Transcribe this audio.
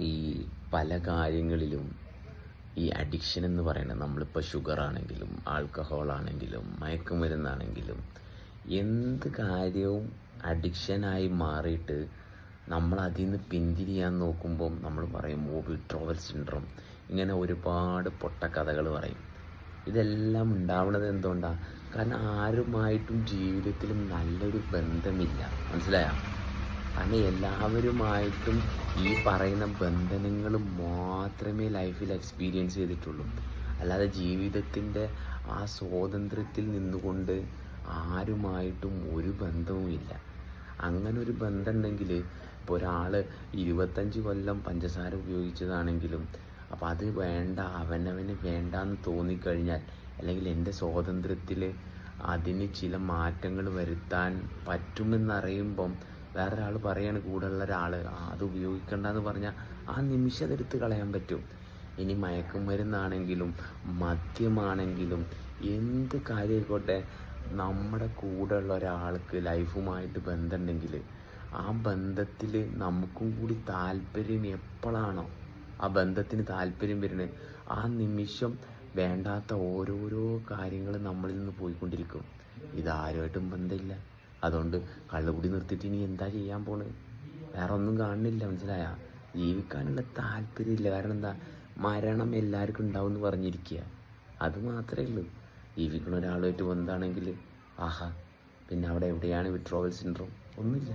ഈ പല കാര്യങ്ങളിലും ഈ അഡിക്ഷൻ എന്ന് പറയുന്നത് നമ്മളിപ്പോൾ ഷുഗർ ആണെങ്കിലും ആൽക്കഹോൾ ആണെങ്കിലും മയക്കുമരുന്നാണെങ്കിലും എന്ത് കാര്യവും അഡിക്ഷനായി മാറിയിട്ട് നമ്മൾ അതിൽ നിന്ന് പിന്തിരിയാൻ നോക്കുമ്പം നമ്മൾ പറയും ഓ വിട്രോവൽ സിൻഡ്രോം ഇങ്ങനെ ഒരുപാട് പൊട്ട കഥകൾ പറയും. ഇതെല്ലാം ഉണ്ടാവുന്നത് എന്തുകൊണ്ടാണ് കാരണം ആരുമായിട്ടും ജീവിതത്തിൽ നല്ലൊരു ബന്ധമില്ല. മനസ്സിലായോ? കാരണം എല്ലാവരുമായിട്ടും ഈ പറയുന്ന ബന്ധനങ്ങൾ മാത്രമേ ലൈഫിൽ എക്സ്പീരിയൻസ് ചെയ്തിട്ടുള്ളൂ. അല്ലാതെ ജീവിതത്തിന്റെ ആ സ്വാതന്ത്ര്യത്തിൽ നിന്നുകൊണ്ട് ആരുമായിട്ടും ഒരു ബന്ധവുമില്ല അങ്ങനെ ഒരു ബന്ധം ഉണ്ടെങ്കിൽ ഇപ്പോൾ ഒരാൾ ഇരുപത്തഞ്ച് കൊല്ലം പഞ്ചസാര ഉപയോഗിച്ചതാണെങ്കിലും അപ്പോൾ അത് വേണ്ട അവനവന് വേണ്ടാന്ന് തോന്നിക്കഴിഞ്ഞാൽ അല്ലെങ്കിൽ എന്റെ സ്വാതന്ത്ര്യത്തിൽ അതിന് ചില മാറ്റങ്ങൾ വരുത്താൻ പറ്റുമെന്നറിയുമ്പം വേറൊരാൾ പറയാണ് കൂടെയുള്ള ഒരാൾ അത് ഉപയോഗിക്കണ്ടെന്ന് പറഞ്ഞാൽ ആ നിമിഷം അതെടുത്ത് കളയാൻ പറ്റും. ഇനി മയക്കുമരുന്നാണെങ്കിലും മദ്യമാണെങ്കിലും എന്ത് കാര്യമായിക്കോട്ടെ നമ്മുടെ കൂടെയുള്ള ഒരാൾക്ക് ലൈഫുമായിട്ട് ബന്ധമുണ്ടെങ്കിൽ ആ ബന്ധത്തിൽ നമുക്കും കൂടി താല്പര്യം എപ്പോഴാണോ ആ ബന്ധത്തിന് താല്പര്യം വരുന്നത് ആ നിമിഷം വേണ്ടാത്ത ഓരോരോ കാര്യങ്ങൾ നമ്മളിൽ നിന്ന് പോയിക്കൊണ്ടിരിക്കും. ഇതാരുമായിട്ടും ബന്ധമില്ല. അതുകൊണ്ട് കള്ളുകുടി നിർത്തിയിട്ട് ഇനി എന്താ ചെയ്യാൻ പോണ്? വേറെ ഒന്നും കാണുന്നില്ല മനസ്സിലായ? ജീവിക്കാനുള്ള താല്പര്യമില്ല. കാരണം എന്താ? മരണം എല്ലാവർക്കും ഉണ്ടാവും എന്ന് പറഞ്ഞിരിക്കുക. അത് മാത്രമേ ഉള്ളൂ. ജീവിക്കുന്ന ഒരാളുമായിട്ട് ബന്ധമാണെങ്കിൽ ആഹാ പിന്നെ അവിടെ എവിടെയാണ് വിട്രോവൽ സിൻഡ്രോം ഒന്നുമില്ല.